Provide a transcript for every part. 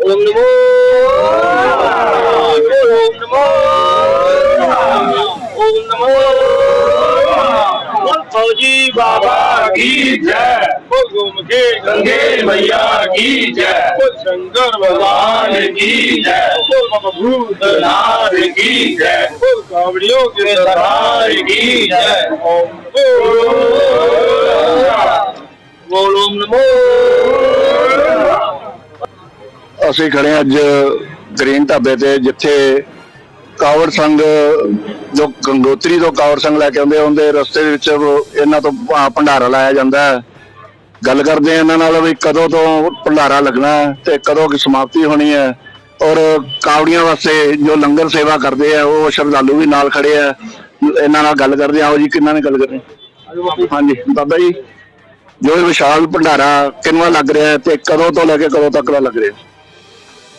ওম নমো ওম নমো ওম নমো ওম নমো বাবা की जय बोल गोमके गंगे मैया की जय बोल शंकर भगवान की जय बोल बाबा भूतनाथ की जय बोल कावड़ियों के सरदार की जय ओम बोल ओम नमो ਅਸੀਂ ਖੜੇ ਹਾਂ ਅੱਜ ਗ੍ਰੀਨ ਢਾਬੇ ਤੇ ਜਿੱਥੇ ਕਾਵੜ ਸੰਘ ਜੋ ਗੰਗੋਤਰੀ ਤੋਂ ਕਾਵੜ ਸੰਘ ਲੈ ਕੇ ਆਉਂਦੇ ਉਹਦੇ ਰਸਤੇ ਦੇ ਵਿੱਚ ਇਹਨਾਂ ਤੋਂ ਭੰਡਾਰਾ ਲਾਇਆ ਜਾਂਦਾ ਹੈ। ਗੱਲ ਕਰਦੇ ਆ ਇਹਨਾਂ ਨਾਲ ਵੀ ਕਦੋਂ ਤੋਂ ਭੰਡਾਰਾ ਲੱਗਣਾ ਹੈ ਤੇ ਕਦੋਂ ਕੀ ਸਮਾਪਤੀ ਹੋਣੀ ਹੈ। ਔਰ ਕਾਵੜੀਆਂ ਵਾਸਤੇ ਜੋ ਲੰਗਰ ਸੇਵਾ ਕਰਦੇ ਆ, ਉਹ ਸ਼ਰਧਾਲੂ ਵੀ ਨਾਲ ਖੜੇ ਆ। ਇਹਨਾਂ ਨਾਲ ਗੱਲ ਕਰਦੇ ਆਓ ਜੀ, ਕਿੰਨਾਂ ਨੇ ਗੱਲ ਕਰਦੇ ਹਾਂਜੀ, ਬਾਬਾ ਜੀ, ਜੋ ਇਹ ਵਿਸ਼ਾਲ ਭੰਡਾਰਾ ਕਿੰਨਾ ਲੱਗ ਰਿਹਾ ਹੈ ਤੇ ਕਦੋਂ ਤੋਂ ਲੈ ਕੇ ਕਦੋਂ ਤੱਕ ਦਾ ਲੱਗ ਰਿਹਾ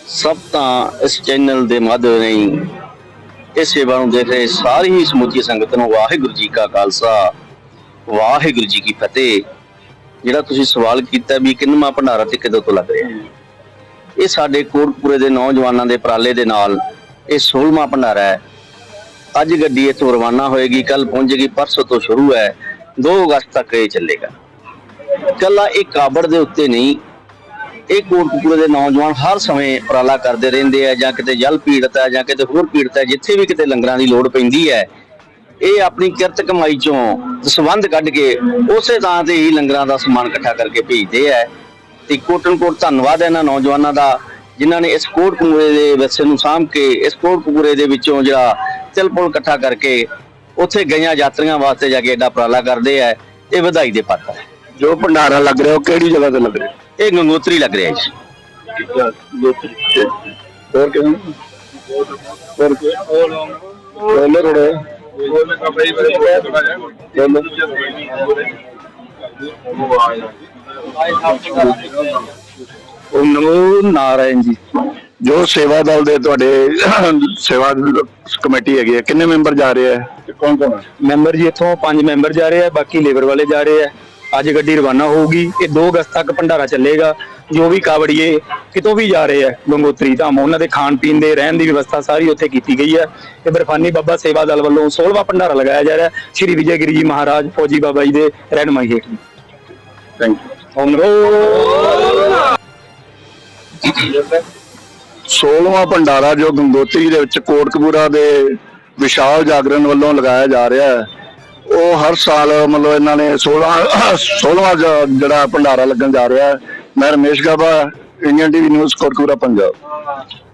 ਸਭ ਤਾਂ ਇਸ ਚੈਨਲ ਦੇ ਮਾਧਿਅਮ ਰਾਹੀਂ ਇਸ ਸੇਵਾ ਨੂੰ ਦੇਖ ਰਹੇ ਸਾਰੀ ਹੀ ਸਮੁੱਚੀ ਸੰਗਤ ਨੂੰ ਵਾਹਿਗੁਰੂ ਜੀ ਕਾ ਖਾਲਸਾ, ਵਾਹਿਗੁਰੂ ਜੀ ਕੀ ਫਤਿਹ। ਜਿਹੜਾ ਤੁਸੀਂ ਸਵਾਲ ਕੀਤਾ ਵੀ ਕਿੰਨਵਾਂ ਭੰਡਾਰਾ ਤੇ ਕਿਦੋਂ ਤੋਂ ਲੱਗ ਰਿਹਾ? ਇਹ ਸਾਡੇ ਕੋਟਪੁਰੇ ਦੇ ਨੌਜਵਾਨਾਂ ਦੇ ਪ੍ਰਾਲੇ ਦੇ ਨਾਲ ਇਹ 16ਵਾਂ ਭੰਡਾਰਾ ਹੈ। ਅੱਜ ਗੱਡੀ ਇੱਥੋਂ ਰਵਾਨਾ ਹੋਏਗੀ ਕੱਲ ਪਹੁੰਚੇਗੀ, ਪਰਸੋਂ ਤੋਂ ਸ਼ੁਰੂ ਹੈ। 2 ਅਗਸਤ ਤੱਕ ਇਹ ਚੱਲੇਗਾ। ਕੱਲਾ ਇਹ ਕਾਬੜ ਦੇ ਉੱਤੇ ਨਹੀਂ ਇਹ ਕੋਟਕਪੂਰੇ ਦੇ ਨੌਜਵਾਨ ਹਰ ਸਮੇਂ ਉਪਰਾਲਾ ਕਰਦੇ ਰਹਿੰਦੇ ਆ ਜਾਂ ਕਿਤੇ ਜਲ ਪੀੜਤ ਹੈ ਜਾਂ ਕਿਤੇ ਹੋਰ ਪੀੜਤ ਹੈ ਜਿੱਥੇ ਵੀ ਕਿਤੇ ਲੰਗਰਾਂ ਦੀ ਲੋੜ ਪੈਂਦੀ ਹੈ, ਇਹ ਆਪਣੀ ਕਿਰਤ ਕਮਾਈ ਚੋਂ ਸੰਬੰਧ ਕੱਢ ਕੇ ਉਸੇ ਥਾਂ ਤੇ ਹੀ ਲੰਗਰਾਂ ਦਾ ਸਮਾਨ ਇਕੱਠਾ ਕਰਕੇ ਭੇਜਦੇ ਆ। ਤੇ ਕੋਟਨ ਕੋਟ ਧੰਨਵਾਦ ਹੈ ਇਹਨਾਂ ਨੌਜਵਾਨਾਂ ਦਾ, ਜਿਨ੍ਹਾਂ ਨੇ ਇਸ ਕੋਟਕਪੂਰੇ ਦੇ ਵਿਰਸੇ ਨੂੰ ਸਾਂਭ ਕੇ, ਇਸ ਕੋਟਕਪੂਰੇ ਦੇ ਵਿੱਚੋਂ ਜਿਹੜਾ ਤਿਲ ਪੁਲ ਇਕੱਠਾ ਕਰਕੇ ਉੱਥੇ ਗਈਆਂ ਯਾਤਰੀਆਂ ਵਾਸਤੇ ਜਾ ਕੇ ਐਡਾ ਉਪਰਾਲਾ ਕਰਦੇ ਆ, ਇਹ ਵਧਾਈ ਦੇ ਪਾਤਰ ਹੈ। ਜੋ ਭੰਡਾਰਾ ਲੱਗ ਰਿਹਾ, ਉਹ ਕਿਹੜੀ ਜਗ੍ਹਾ ਤੇ ਲੱਗ ਰਿਹਾ? ਇਹ ਗੰਗੋਤਰੀ ਲੱਗ ਰਿਹਾ ਜੀ। ਹੋਰ ਕਿਹਨੂੰ? ਹੋਰ ਕੀ ਬੋਲੇ ਰੋੜੇ ਓਮ ਨਮੋ ਨਾਰਾਇਣ ਜੀ। ਜੋ ਸੇਵਾ ਦਲ ਦੇ ਤੁਹਾਡੇ ਸੇਵਾ ਕਮੇਟੀ ਹੈਗੀ ਹੈ ਕਿੰਨੇ ਮੈਂਬਰ ਜਾ ਰਹੇ ਹੈ? ਕੌਣ ਕੌਣ ਹੈ? ਮੈਂਬਰ ਜੀ ਇੱਥੋਂ ਪੰਜ ਮੈਂਬਰ ਜਾ ਰਹੇ ਆ ਬਾਕੀ ਲੇਬਰ ਵਾਲੇ ਜਾ ਰਹੇ ਆ ਅੱਜ ਗੱਡੀ ਰਵਾਨਾ ਹੋਊਗੀ, ਇਹ 2 ਅਗਸਤ ਤੱਕ ਭੰਡਾਰਾ ਚੱਲੇਗਾ। ਜੋ ਵੀ ਕਾਵੜੀਏ ਕਿਤੋਂ ਵੀ ਜਾ ਰਹੇ ਆ, ਗੰਗੋਤਰੀ ਧਾਮ, ਉਹਨਾਂ ਦੇ ਖਾਣ ਪੀਣ ਦੇ, ਰਹਿਣ ਦੀ ਵਿਵਸਥਾ ਸਾਰੀ ਉੱਥੇ ਕੀਤੀ ਗਈ ਹੈ ਤੇ ਬਰਫਾਨੀ ਬਾਬਾ ਸੇਵਾ ਦਲ ਵੱਲੋਂ 16ਵਾਂ ਭੰਡਾਰਾ ਲਗਾਇਆ ਜਾ ਰਿਹਾ। ਸ਼੍ਰੀ ਵਿਜੇ ਗਿਰੀ ਜੀ ਮਹਾਰਾਜ, ਫੌਜੀ ਬਾਬਾ ਜੀ ਦੇ ਰਹਿਨਮਾਈ ਹੇਠ ਥੈਂਕ ਯੂ ਓਮ 16ਵਾਂ ਭੰਡਾਰਾ ਜੋ ਗੰਗੋਤਰੀ ਦੇ ਵਿੱਚ ਕੋਟਕਪੂਰਾ ਦੇ ਵਿਸ਼ਾਲ ਜਾਗਰਣ ਵੱਲੋਂ ਲਗਾਇਆ ਜਾ ਰਿਹਾ ਹੈ। ਉਹ ਹਰ ਸਾਲ ਮਤਲਬ ਇਹਨਾਂ ਨੇ 16 16ਵਾਂ ਜਿਹੜਾ ਭੰਡਾਰਾ ਲੱਗਣ ਜਾ ਰਿਹਾ ਹੈ। ਮੈਂ Ramesh Gaba, Indian TV news, Kotkapura, Punjab.